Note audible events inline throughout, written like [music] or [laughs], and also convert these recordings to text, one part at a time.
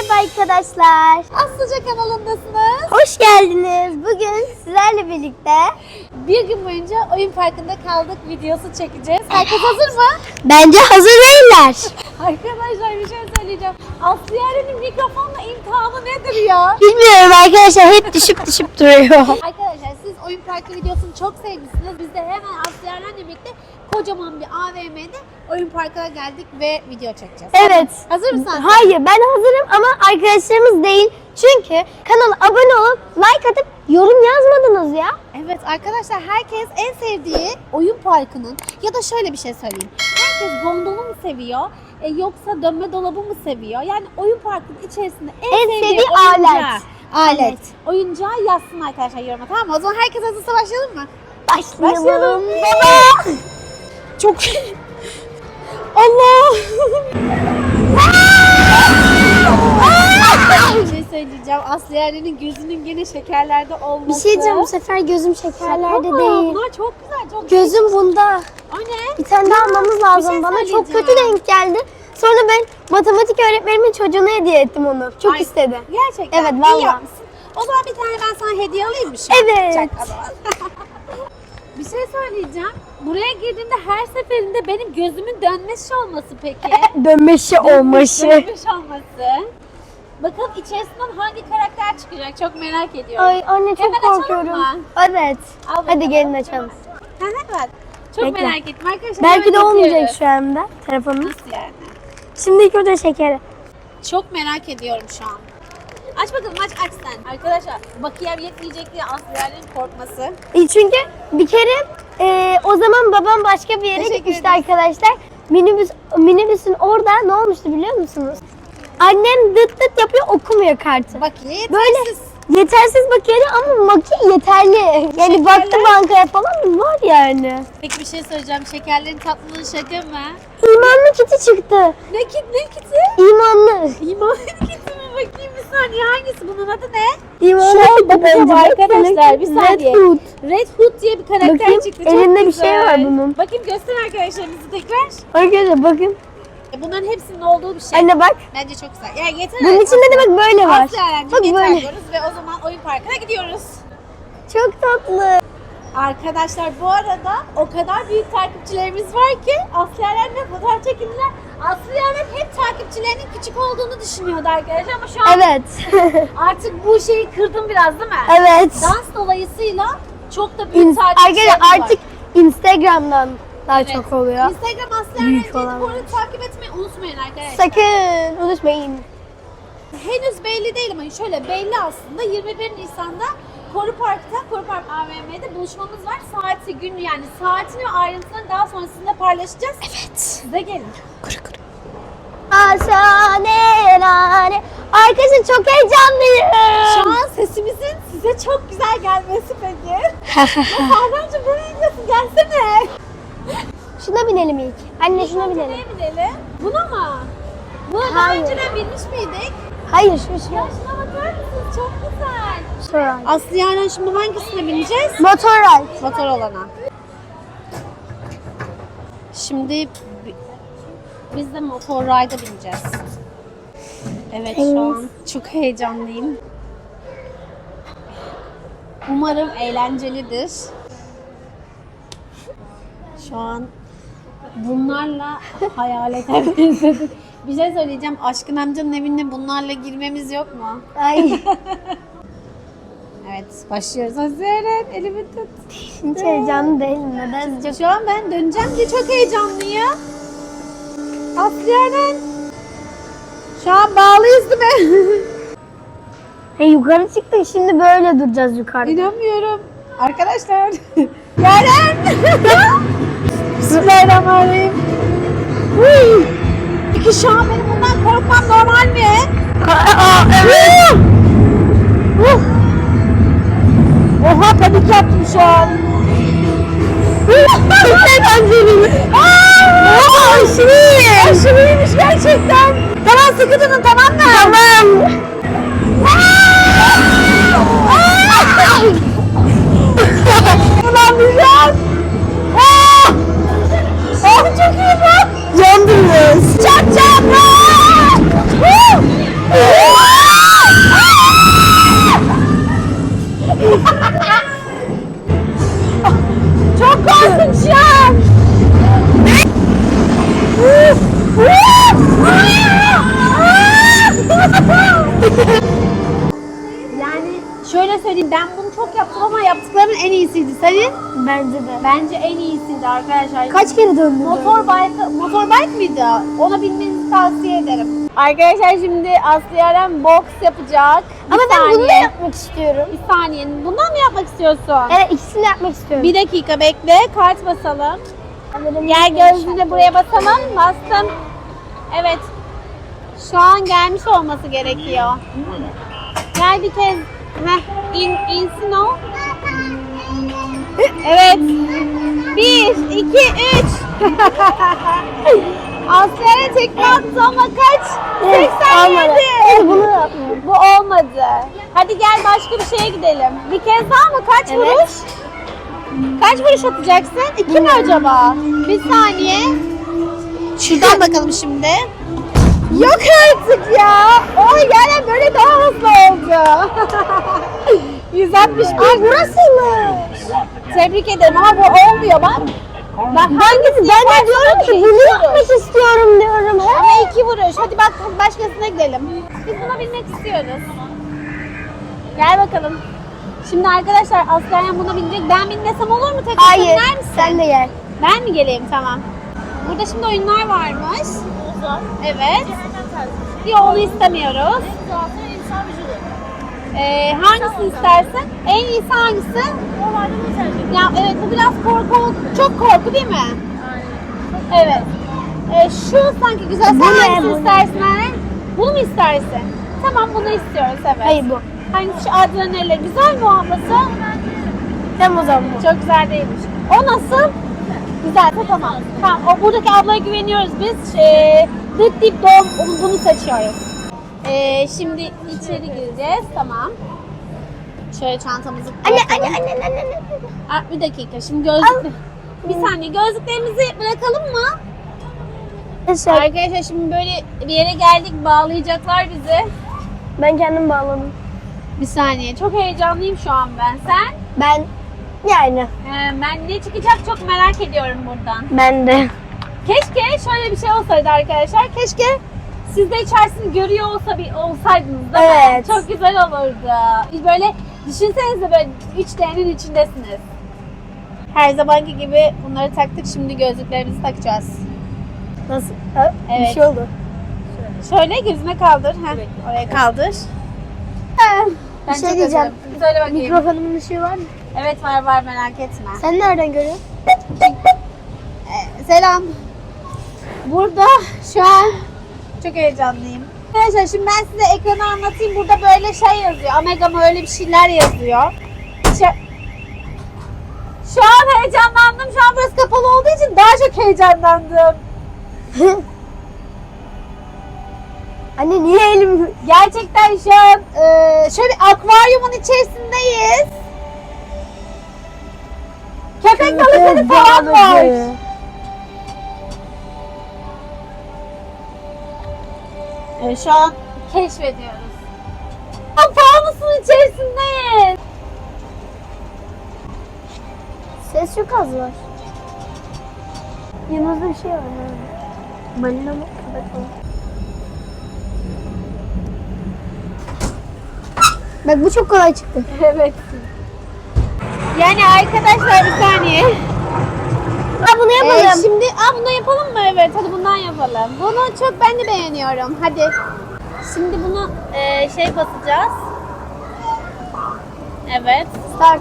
Merhaba arkadaşlar. Aslıca kanalındasınız. Hoş geldiniz. Bugün sizlerle birlikte Bir gün boyunca oyun parkında kaldık videosu çekeceğiz. Herkes hazır mı? bence hazır değiller. Arkadaşlar bir şey söyleyeceğim. Aslı Yaren'in mikrofonla imtihanı nedir ya? Bilmiyorum arkadaşlar hep düşüp düşüp duruyor. Arkadaşlar siz oyun parkı videosunu çok sevmişsiniz. Biz de hemen Aslı Yaren'le birlikte kocaman bir AVM'de oyun parkına geldik ve video çekeceğiz. Evet. Hazır mısın? Hayır ben hazırım ama arkadaşlarımız değil. Çünkü kanala abone olup like atıp yorum yazmadınız ya. Evet arkadaşlar herkes en sevdiği oyun parkının ya da şöyle bir şey söyleyeyim. Herkes gondolu mu seviyor e, yoksa dönme dolabı mı seviyor? Yani oyun parkının içerisinde en, En sevdiği, sevdiği oyuncağı- alet. Alet. Alet. Oyuncağı yazsın arkadaşlar yoruma tamam mı? O zaman herkes hazırsa başlayalım mı? Başlayalım. Başlayalım. Baba. [laughs] Çok Allah! [laughs] bir şey söyleyeceğim. Aslı Yaren'in gözünün gene şekerlerde Bir olması. şey diyeceğim bu sefer gözüm Şaka şekerlerde mı? değil. Bunlar çok güzel, çok Gözüm bunda. O ne? Bir tane daha almamız lazım. şey Bana çok söyleyeceğim. kötü denk geldi. Sonra ben matematik öğretmenimin çocuğuna hediye ettim onu. Çok Ay, istedi. Gerçekten. Evet, iyi vallahi. yapmışsın. O zaman bir tane ben sana hediye alayım mı şimdi? Evet. Çak o zaman. [laughs] bir şey söyleyeceğim. Buraya girdiğimde her seferinde benim gözümün dönmesi olması peki. [laughs] Dönmeşi olmaşı. Dönmüş olması. Bakalım içerisinden hangi karakter çıkacak çok merak ediyorum. Ay anne çok Hemen korkuyorum. mı? Evet. Al bakalım. Hadi gelin açalım. Ne var? Çok Bekle. merak ettim arkadaşlar. Belki de hemen olmayacak izliyoruz. şu anda telefonumuz. Nasıl yani? Şimdi ilk önce şekeri. Çok merak ediyorum şu an. Aç bakalım aç aç sen. Arkadaşlar bakiyem yetmeyecek diye Yaren'in korkması. E, Çünkü bir kere e, o zaman babam başka bir yere Teşekkür gitmişti ederiz. arkadaşlar. Minibüs minibüsün orada ne olmuştu biliyor musunuz? Annem dıt dıt yapıyor okumuyor kartı. Bakiye Böyle yetersiz. yetersiz bakiyeli ama maki yeterli. [laughs] Yani baktı bankaya falan var yani. Peki bir şey söyleyeceğim. Şekerlerin tatlılığı şaka mı? İmanlı kiti çıktı. Ne kit ne kiti? İmanlı. İman [laughs] kiti mi? Bakayım bir saniye. Hangisi? Bunun adı ne? İmanlı kiti bakacağım arkadaşlar, bir Red saniye. Hood. Red Hood diye bir karakter Bakayım, çıktı. Çok elinde bir güzel. şey var bunun. Bakayım göster arkadaşlarımızı tekrar. Arkadaşlar bakın. E, Bunların hepsinin olduğu bir şey. Anne bak. Bence çok güzel. Ya yeter. Bunun içinde de bak böyle var. Aslı Yaren'cim Bak yeter böyle. diyoruz ve o zaman oyun parkına gidiyoruz. Çok tatlı. Arkadaşlar bu arada o kadar büyük takipçilerimiz var ki Aslı Yaren'le fotoğraf çekindiler. Aslı Yaren hep takipçilerinin küçük olduğunu düşünüyordu arkadaşlar ama şu an Evet. [laughs] artık bu şeyi kırdım biraz değil mi? evet. Dans dolayısıyla çok da büyük İn- takipçilerimiz arkadaşlar var. artık Instagram'dan daha Evet. çok oluyor. Instagram arada var. takip etmeyi unutmayın arkadaşlar. Sakın unutmayın. Henüz belli değil ama şöyle belli aslında 21 Nisan'da Koru Park'ta, Koru Park AVM'de buluşmamız var. Saati, günü yani saatini ve ayrıntılarını daha sonra sizinle paylaşacağız. Evet. Size gelin. Aşanerane. Arkadaşlar çok heyecanlıyım. Şu an sesimizin size çok güzel gelmesi peki. [laughs] Kahrancığım buraya gidiyorsun gelsene. Şuna binelim ilk. Anne şuna binelim. neye binelim? Buna mı? Buna daha Hayır. önceden binmiş miydik? Hayır şu Ya şu. şuna bakar mısınız? Çok güzel. Şuraya. Aslı Yaren şimdi hangisine bineceğiz? Motor ride. Motor olana. Şimdi bi- biz de motor ride'a bineceğiz. Evet şu an çok heyecanlıyım. Umarım eğlencelidir. Şu an bunlarla hayalet benzedik. [laughs] Bir şey söyleyeceğim. Aşkın amcanın evine bunlarla girmemiz yok mu? Ay. [laughs] Evet başlıyoruz. Hazret elimi tut. Hiç heyecanlı değilim. Neden? Çok... Şu an ben döneceğim diye çok heyecanlıyım. Aslı Yaren. Şu an bağlıyız değil mi? Hey, [laughs] yukarı çıktık şimdi böyle duracağız yukarıda. İnanmıyorum. Arkadaşlar. Yaren. Bismillahirrahmanirrahim. Huy. Peki şu an benim bundan korkmam normal mi? Aa, evet. Uh. Oha panik yaptım şu an. Çok eğlenceli. Aa, aşırı iyi. Aşırıymış gerçekten. Tamam sıkı mı? Tamam. Çok korkunçum. yani şöyle söyleyeyim ben bunu çok yaptım ama yaptıkların en iyisiydi. Senin Bence de. bence en iyisiydi arkadaşlar. Kaç kere döndün? Motor bike, motor bike miydi? Ona binmenizi tavsiye ederim. Arkadaşlar şimdi Aslı Yaren boks yapacak. Ama ben bunu da saniye. yapmak istiyorum. Bir saniye. Bundan mı yapmak istiyorsun? Evet ikisini de yapmak istiyorum. Bir dakika bekle. Kart basalım. Sanırım Gel gözlüğünü buraya basalım. Bastım. Evet. Şu an gelmiş olması gerekiyor. Gel bir kez. Heh, in, insin o. Evet. Bir, iki, üç. [laughs] Asya'ya tekme attı ama kaç? Evet, 87. olmadı. Evet, bunu yapmıyorum. Bu olmadı. Hadi gel başka bir şeye gidelim. Bir kez daha mı? Kaç Evet. vuruş? Kaç vuruş atacaksın? İki mi acaba? Bir saniye. Şuradan bakalım şimdi. Yok artık ya. O yani böyle daha hızlı oldu. [laughs] 161. Aa burasıymış. Tebrik ederim ama bu olmuyor bak. Bak hangisi Ben de diyorum ki bunu yapmak istiyorum diyorum. Ama iki vuruş. Hadi bak başkasına gidelim. Biz buna binmek istiyoruz. Gel bakalım. Şimdi arkadaşlar Aslan buna binecek. Ben binmesem olur mu? Tekrar Hayır. biner misin? Sen de gel. Ben mi geleyim? Tamam. Burada şimdi oyunlar varmış. Evet. Yok onu istemiyoruz. Ee, hangisini istersin? En iyisi hangisi? Ya evet bu biraz korku, çok korku değil mi? Evet. Ee, şu sanki güzel. Sen Bu ne, hangisini bu ne? istersin anne? Bunu mu istersin? Tamam bunu istiyoruz evet. Hayır bu. Hangisi şu adrenalin? Güzel mi o ablası? Hem o zaman bu. Çok güzel değilmiş. O nasıl? Güzel, tamam. Tamam, o buradaki ablaya güveniyoruz biz. Ee, Dıt Dip Dom, bunu seçiyoruz. Ee, şimdi içeri gireceğiz, tamam. Şöyle çantamızı Anne bırakalım. anne anne anne anne. Aa, bir dakika, şimdi gözlük... Bir saniye, gözlüklerimizi bırakalım mı? Arkadaşlar Arkadaşlar şimdi böyle bir yere geldik, bağlayacaklar bizi. ben kendim bağladım. Bir saniye, çok heyecanlıyım şu an ben. Sen? Ben yani Ee, ben ne çıkacak çok merak ediyorum buradan. ben de. Keşke şöyle bir şey olsaydı arkadaşlar. Keşke siz de içerisini görüyor olsa bir olsaydınız mi? Evet. Çok güzel olurdu. Böyle düşünsenize böyle 3D'nin içindesiniz. Her zamanki gibi bunları taktık. Şimdi gözlüklerimizi takacağız. Nasıl? Ha? Evet. Bir şey oldu. Şöyle gözüne kaldır. Heh, oraya kaldır. Ben Bir şey diyeceğim. Söyle bakayım. Mikrofonumun ışığı var mı? Evet var var merak etme. Sen nereden görüyorsun? Ee, Selam. Burada şu an çok heyecanlıyım. Arkadaşlar şimdi ben size ekranı anlatayım. Burada böyle şey yazıyor. Omega mı öyle bir şeyler yazıyor. Şu, şu an heyecanlandım. Şu an burası kapalı olduğu için daha çok heyecanlandım. [laughs] Anne niye elim... Gerçekten şu an e, şöyle akvaryumun içerisindeyiz. Köpek balıkları falan var. Evet, şu an keşfediyoruz. Fanusun içerisindeyiz. Ses çok az var. Yanımızda bir şey var. Balina mı? Köpek. Bak bu çok kolay çıktı. [laughs] Evet. Yani arkadaşlar bir saniye. Ha bunu yapalım. Ee, şimdi aa, bunu yapalım mı? Evet hadi bundan yapalım. Bunu çok ben de beğeniyorum. Hadi. Şimdi bunu e, şey basacağız. Evet. Start.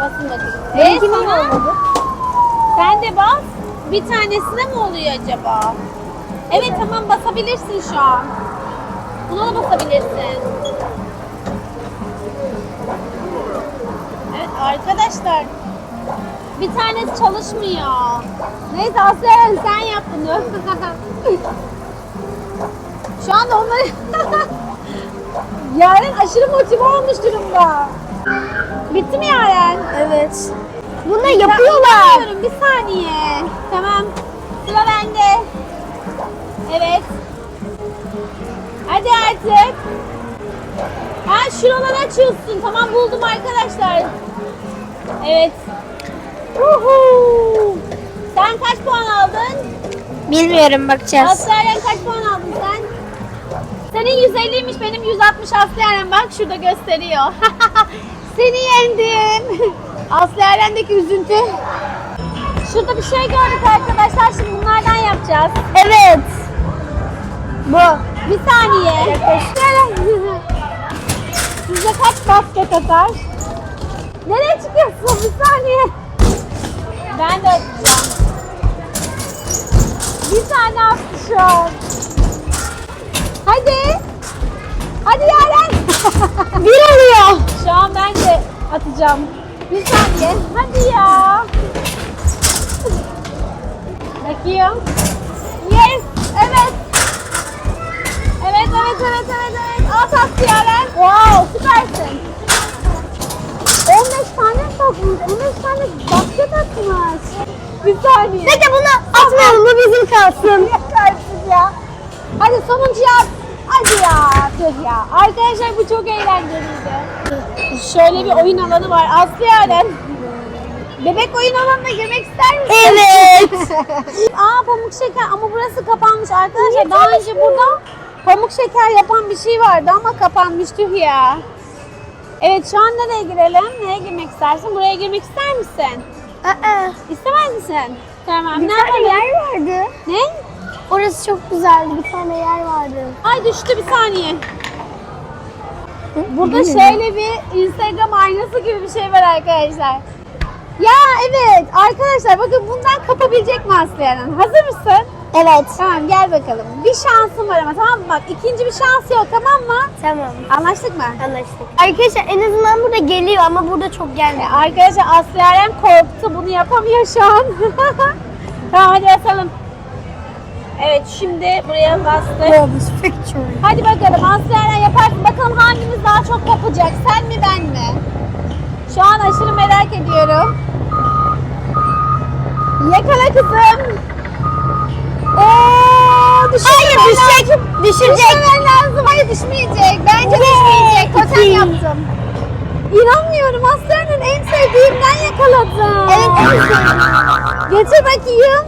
Basın bakalım. Ee, Benimki niye sana- olmadı? Sen de bas. Bir tanesine mi oluyor acaba? Evet tamam basabilirsin şu an. Buna da basabilirsin. Evet arkadaşlar. Bir tanesi çalışmıyor. Neyse Asya sen yap bunu. [laughs] şu anda onları... [laughs] Yaren aşırı motive olmuş durumda. Bitti mi Yaren? Evet. Bunu Ben yapıyorlar. inanmıyorum, Bir saniye. Tamam. Sıra bende. Evet. Hadi artık. Ha şuraları açıyorsun. Tamam buldum arkadaşlar. Evet. Uhu. Sen kaç puan aldın? Bilmiyorum bakacağız. Asya'dan kaç puan aldın sen? Senin 150'ymiş benim 160 Aslı Yaren bak şurada gösteriyor. [laughs] Seni yendim. Aslı Yaren'deki üzüntü. Şurada bir şey gördük arkadaşlar şimdi bunlardan yapacağız. Evet. Bu. Bir saniye. Size kaç basket atar? Nereye çıkıyorsun? Bir saniye. Ben de atacağım. Bir tane attı şu an. Hadi. Hadi Yaren. [laughs] Bir oluyor. Şu an ben de atacağım. Bir saniye. Hadi ya. Bakayım. Yes. Evet. Evet, evet, evet, evet, evet. At at Yaren. Wow, süpersin. 15 tane sokmuş. 15 tane basket atmış. Bir saniye. Peki bunu atmayalım. Bu bizim kalsın. Yetersiz ya. Hadi sonuncu yap. Hadi ya. Dur ya. Arkadaşlar bu çok eğlenceliydi. Şöyle bir oyun alanı var. Aslı Yaren. Bebek oyun alanına girmek ister misin? Evet. [laughs] Aa pamuk şeker ama burası kapanmış arkadaşlar. Daha önce burada pamuk şeker yapan bir şey vardı ama kapanmış tüh ya. Evet şu an nereye girelim? Nereye girmek istersin? Buraya girmek ister misin? Aa, İstemez misin? Tamam. bir ne tane yapalım? yer vardı. Ne? Orası çok güzeldi. Bir tane yer vardı. Ay düştü bir saniye. Burada şöyle bir Instagram aynası gibi bir şey var arkadaşlar. Ya evet arkadaşlar bakın bundan kapabilecek mi Aslı? Hazır mısın? Evet. Tamam gel bakalım. Bir şansın var ama tamam mı? Bak ikinci bir şans yok tamam mı? Tamam. Anlaştık mı? Anlaştık. Arkadaşlar en azından burada geliyor ama burada çok E, gelmiyor. arkadaşlar Aslı Yaren korktu bunu yapamıyor şu an. [laughs] tamam hadi basalım. Evet şimdi buraya bastık. Hadi bakalım Aslı Yaren yaparsın. Bakalım hangimiz daha çok kopacak? Sen mi ben mi? Şu an aşırı merak ediyorum. Yakala kızım. Oo, Hayır düşecek. Düşecek. Düşmemen lazım. Hayır düşmeyecek. Bence düşmeyecek. Totem yaptım. İnanmıyorum. Aslanın en sevdiğimden yakaladım. Evet en sevdiğim. Getir bakayım.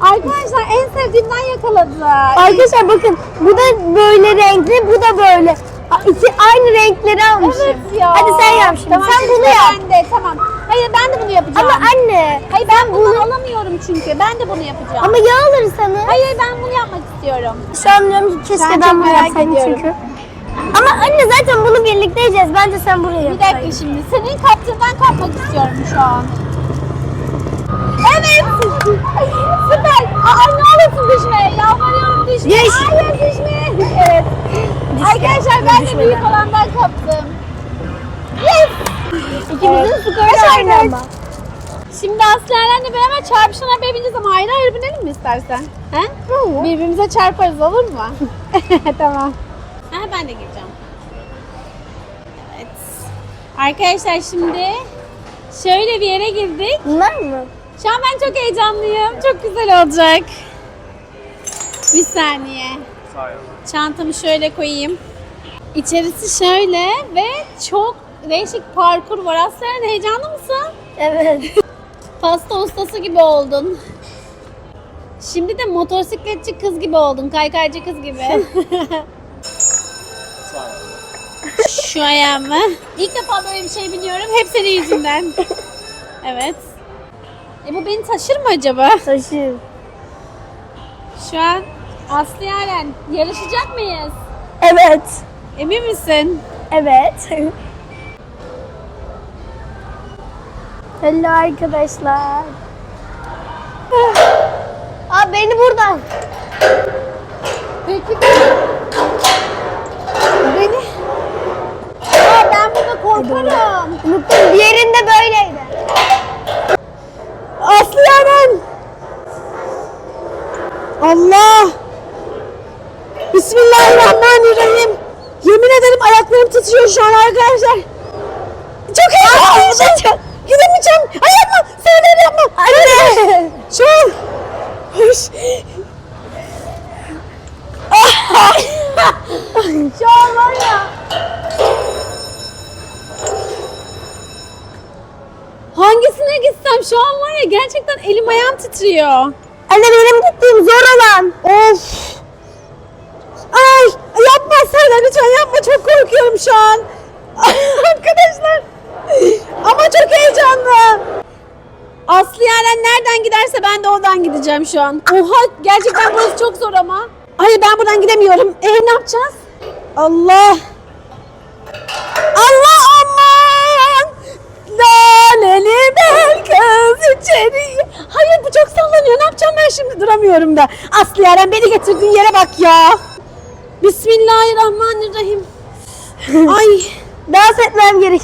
Arkadaşlar en sevdiğimden yakaladı. Arkadaşlar bakın bu da böyle renkli bu da böyle. İki aynı renkleri almışım. Evet ya. Hadi sen yap şimdi. Sen bunu yap. Ben de tamam. Hayır ben de bunu yapacağım. Ama anne. Hayır ben bunu alamıyorum çünkü. Ben de bunu yapacağım. Ama yağ alır sana. Hayır ben bunu yapmak istiyorum. Şu an diyorum ki keşke Ben bunu yapsaydım çünkü. Ama anne zaten bunu birlikte yiyeceğiz. Bence sen buraya Bir yapsaydın. dakika şimdi. Senin kaptığından kapmak istiyorum şu an. Evet. Süper. Aa, ne olursun düşme. Yalvarıyorum düşme. Geç. Hayır düşme. Evet. Arkadaşlar ben de Düşme büyük olandan kaptım. Yes. İkimizin skoru aynı ama. Şimdi Aslı'yla beraber çarpışan arabaya bineceğiz ama ayrı ayrı binelim mi istersen? He? Birbirimize çarparız olur mu? [laughs] tamam. Ha, ben de gireceğim. Evet. Arkadaşlar şimdi şöyle bir yere girdik. Bunlar mı? Şu an ben çok heyecanlıyım. Çok güzel olacak. Bir saniye. Çantamı şöyle koyayım. İçerisi şöyle ve çok değişik parkur var. Aslen heyecanlı mısın? Evet. Pasta ustası gibi oldun. Şimdi de motosikletçi kız gibi oldun. Kaykaycı kız gibi. [laughs] Şu ayağımı. İlk defa böyle bir şey biniyorum. Hep senin yüzünden. Evet. E bu beni taşır mı acaba? Taşı. Şu an Aslı Yaren yarışacak mıyız? Evet. Emin misin? Evet. [laughs] Hello arkadaşlar. Aa beni buradan. Peki beni... Aa, ben burada korkarım. Unuttum diğerinde böyleydi. Yaren! Allah! Bismillahirrahmanirrahim. Yemin ederim ayaklarım titriyor şu an arkadaşlar. Çok heyecanlıyım. Gidemeyeceğim. Ay yapma. Sen de yapma. Anne. An. Hoş. an var ya. Hangisine gitsem şu an var ya gerçekten elim ayağım titriyor. Anne benim gittiğim zor olan. Of. Ay lütfen yapma çok korkuyorum şu an. [laughs] Arkadaşlar. Ama çok heyecanlı. Aslı Yaren nereden giderse ben de oradan gideceğim şu an. Oha gerçekten burası çok zor ama. Hayır ben buradan gidemiyorum. E ne yapacağız? Allah. Allah aman. Laleli bel kız içeri. Hayır bu çok sallanıyor. Ne yapacağım ben şimdi? Duramıyorum da. Aslı Yaren beni getirdiğin yere bak ya. Bismillahirrahmanirrahim. [laughs] Ay. Dans etmem gerek.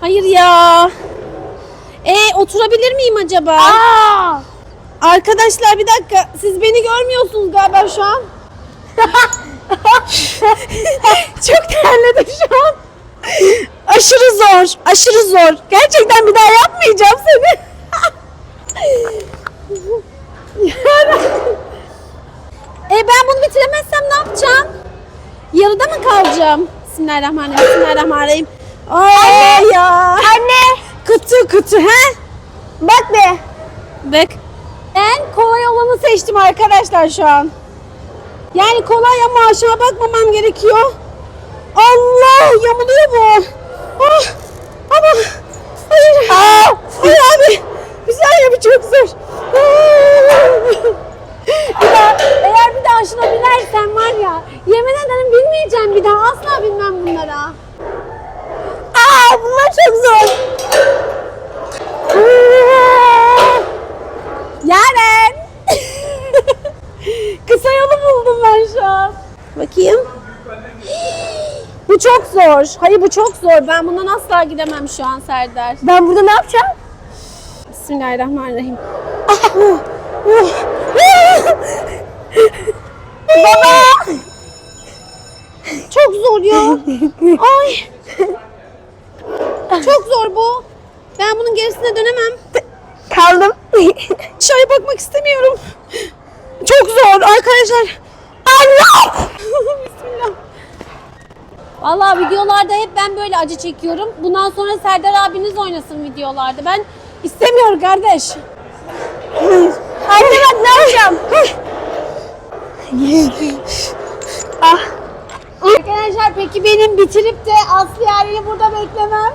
Hayır ya. E oturabilir miyim acaba? Aa! Arkadaşlar bir dakika. Siz beni görmüyorsunuz galiba şu an. [laughs] Çok terledim şu an. Aşırı zor. Aşırı zor. Gerçekten bir daha yapmayacağım seni. [laughs] e ben bunu bitiremezsem ne yapacağım? Yarıda mı kalacağım? Bismillahirrahmanirrahim. Bismillahirrahmanirrahim. Ay ya. Anne! Kutu kutu he? Bak be! Bak. En kolay olanı seçtim arkadaşlar şu an. Yani kolay ama aşağı bakmamam gerekiyor. Allah yamuluyor bu. Ah, ama hayır. Aa, hayır abi. Güzel ya bu çok zor. bir daha, eğer bir daha şuna binersem var ya yemin ederim bilmeyeceğim bir daha asla bilmem bunlara. Aa bunlar çok zor. Yaren. [laughs] Kısa yolu buldum ben şu an. Bakayım. Bu çok zor. Hayır bu çok zor. Ben bundan asla gidemem şu an Serdar. Ben burada ne yapacağım? Bismillahirrahmanirrahim. Baba! Çok zor ya. Ay. Çok zor bu. Ben bunun gerisine dönemem. Kaldım. [laughs] Aşağıya bakmak istemiyorum. Çok zor arkadaşlar. Allah! [laughs] Bismillah. Vallahi videolarda hep ben böyle acı çekiyorum. Bundan sonra Serdar abiniz oynasın videolarda. Ben istemiyorum kardeş. [laughs] Anne bak ne yapacağım? ah. Arkadaşlar peki benim bitirip de Aslı Yaren'i burada beklemem.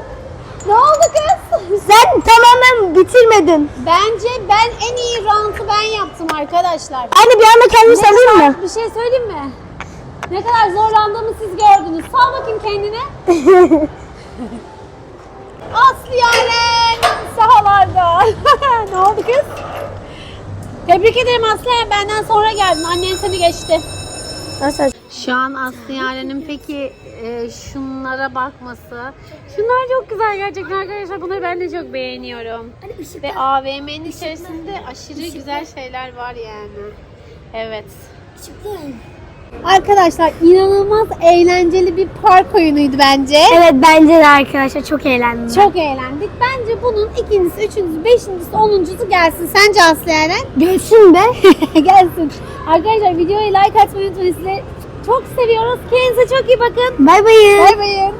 Ne oldu kız? Sen tamamen bitirmedin. Bence ben en iyi round'u ben yaptım arkadaşlar. Anne bir anda kendimi salayım mı? Bir şey söyleyeyim mi? Ne kadar zorlandığımı siz gördünüz. Sal bakayım kendine. [laughs] Aslı Yaren sahalarda. [laughs] ne oldu kız? Tebrik ederim Aslı Yaren. Benden sonra geldin. Annen seni geçti. Nasıl? Şu an Aslı Yaren'in peki e, şunlara bakması. Şunlar çok güzel gerçekten arkadaşlar. Bunları ben de çok beğeniyorum. Ve AVM'nin içerisinde aşırı güzel şeyler var yani. Evet. Arkadaşlar inanılmaz eğlenceli bir park oyunuydu bence. Evet bence de arkadaşlar çok eğlendim. Çok eğlendik. Bence bunun ikincisi, üçüncüsü, beşincisi, onuncusu gelsin. Sence Aslı Yaren? Gelsin be. [laughs] gelsin. Arkadaşlar videoya like atmayı unutmayın. Sizleri çok seviyoruz. Kendinize çok iyi bakın. Bay bayın. Bay bayın.